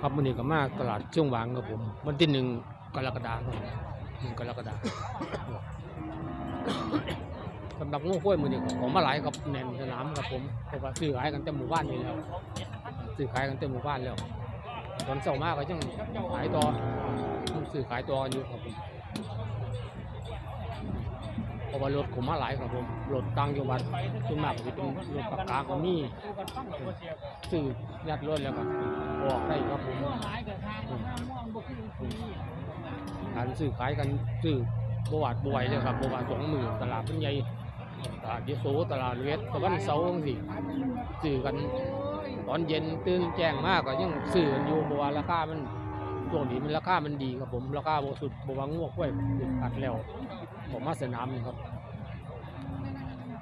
ครับวันนี้ก็มาตลาดช่วงหวางครับผมวันที่หนึ่งกรกฎาคมหนึ่งกรกฎาคมสำหรับงูข้วยมือนี้ก็ของมาหลายครับแน่นสนามครับผมเพราะว่าซื้อขายกันเต็มหมู่บ้านนี่แล้วซื้อขายกันเต็มหมู่บ้านแล้วตอนเช้ามากก็ยังขายต่อซื้อขายต่อกันอยู่ครับผม เพราะว่ารถผมมาหลายครับผมรถต่างจังหวัดส่วนมากก็จะเป็นรถปากกาก็มีซื้อยัดรถแล้วก็ออกได้ครับผมการซื้อขายกันซื้อบวาดบวยเลยครับบวาดสองหมื่นตลาดเป็นใหญ่ตลาดยโสตลาดเวสตะวันเสาร์สิซื้อกันตอนเย็นตื่นแจ้งมากก็ยังซื้อกันอยู่บวาราคามัน ช่วงนี้มันราคามันดีครับผมราคาบสุดบวางวกไว้ติดกัดแล้วผมมาสนามนี่ครับ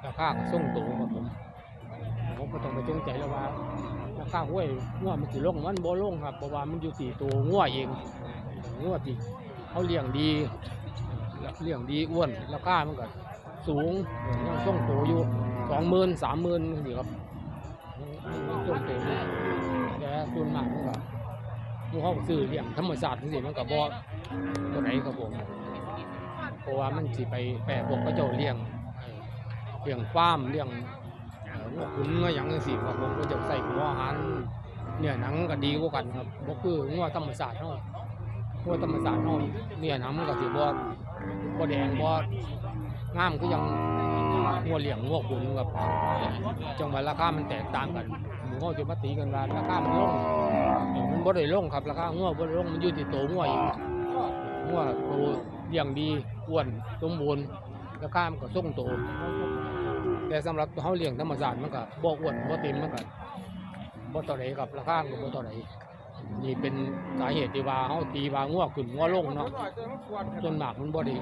ราคาส่งตัวครับผมผมก็ต้องไปจงใจแล้วว่าราคาห้วยงัวมันสิลงมันบ่ลงครับเพราะว่ามันอยู่ที่ตัวงัวเองงวดที่เขาเลี้ยงดีเลี้ยงดีอ้วนราคามันก็สูงยังส่งโตอยู่สองหมื่นสามหมื่นนี่ครับยังส่งโตอยู่แต่ส่วนมากมันก็ หมูเขาซื้อเลี้ยงธรรมชาติสิมันก็บ่ตัวไหนครับผมเพราะว่ามันสิไปแปรพวกเขาเจ้าเลี้ยงเลี้ยงฟาร์มเลี้ยงพวกขุนเงาอย่างจังซี่ครับผมก็จะใส่หัวอาหารเนี่ยหนังก็ดีกว่ากันครับบ่คืองัวธรรมชาติเนาะหัวธรรมศาสตร์เฮาเนี่ยนะมันก็สิบ่บ่แดงบ่งามคือยังหัวเหลี่ยงหัวขุนกับจังหวะราคามันแตกต่างกัน หมูเฮาสิมาตีกันว่าราคามันลงมันบ่ได้ลงครับราคาหัวบ่ได้ลงมันอยู่ที่โตวหัวอีกหัวโตเลี้ยงดีอ้วนสมบูรณ์ราคามันก็ทรงโตแต่สำหรับเฮาเลี้ยงธรรมศาสตร์มันก็บ่อ้วนบ่เต็มมันก็บ่เท่าใดครับราคามันก็บ่เท่าใดนี่เป็นสาเหตุที่ว่าเขาตีว่างัวขึ้นงัวลงเนาะส่วนมากมันบ่ได้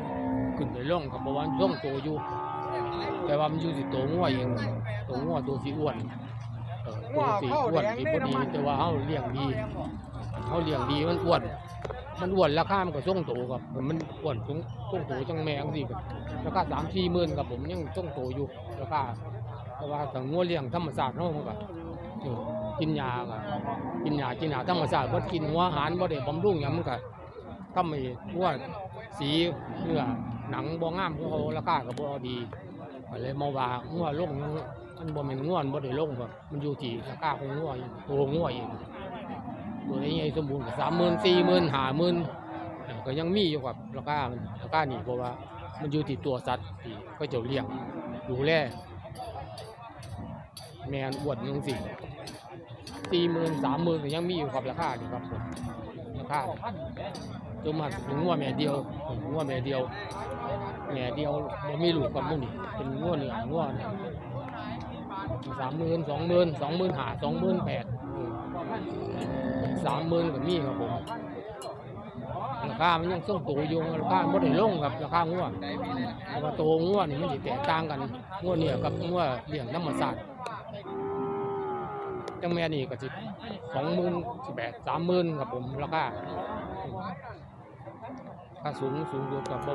ขึ้นได้ลงครับเพราะว่าส่งโตอยู่ แต่ว่ามันอยู่ที่ตัวงัวเองตัวงัวตัวสีอ้วน เออตัวสีอ้วนสีบ่ดีแต่ว่าเขาเลี้ยงดีเขาเลี้ยงดีมันอ้วน มันอ้วนราคามันก็ส่งโตครับ มันอ้วนส่งส่งโตจังแมงสิครับราคาสามสี่หมื่นครับผมยังส่งโตอยู่ราคาแต่ว่าถ้างัวเลี้ยงธรรมชาติเนาะมันก็เออกินยาก็กินหญ้ากินหญ้าธรรมชาติบ่กินหัวอาหารบ่ได้บำรุงหยังมันก็ทำให้หัวสีเนื้อหนังบ่งามของเขาราคาก็บ่ดีก็เลยมาว่างัวลง มันบ่ม่นงัวนบ่ได้ลงครับมันอยู่ที่ราคาของงัวเองตัวงัวเองตัวใหญ่สมบูรณ์ก็30,000 40,000 50,000เออก็ยังมีอยู่ครับราคามันราคานี่เพราะว่า มันอยู่ที่ตัวสัตว์ที่เขาเจ้าเลี้ยงดูแลแมนอ้วนจังซี่สี่หมื่นสามหมื่นก็ยังมีอยู่ครับราคานี่ครับผม ราคาตัวมันถึงงัวแม่เดียวงัวแม่เดียวแม่เดียวบ่มีลูกกับมุ่นี่เป็นงัวเหนืองัวเนี่ยสามหมื่นสองหมื่นสองหมื่นหาสองหมื่นแปดสามหมื่นก็มีครับผมราคา มันยังส่งตัวอยู่ราคาไม่ได้ลงครับราคางัวเพราะว่าตัวงัวนี่มันสิแตกต่างกันงัวเนี่ยกับงัวเลี้ยงธรรมชาติ จังแม่นี่ก็สิสองหมื่นสิบแปดสามหมื่นครับผมราคาถ้าสูงสูงอยู่กับ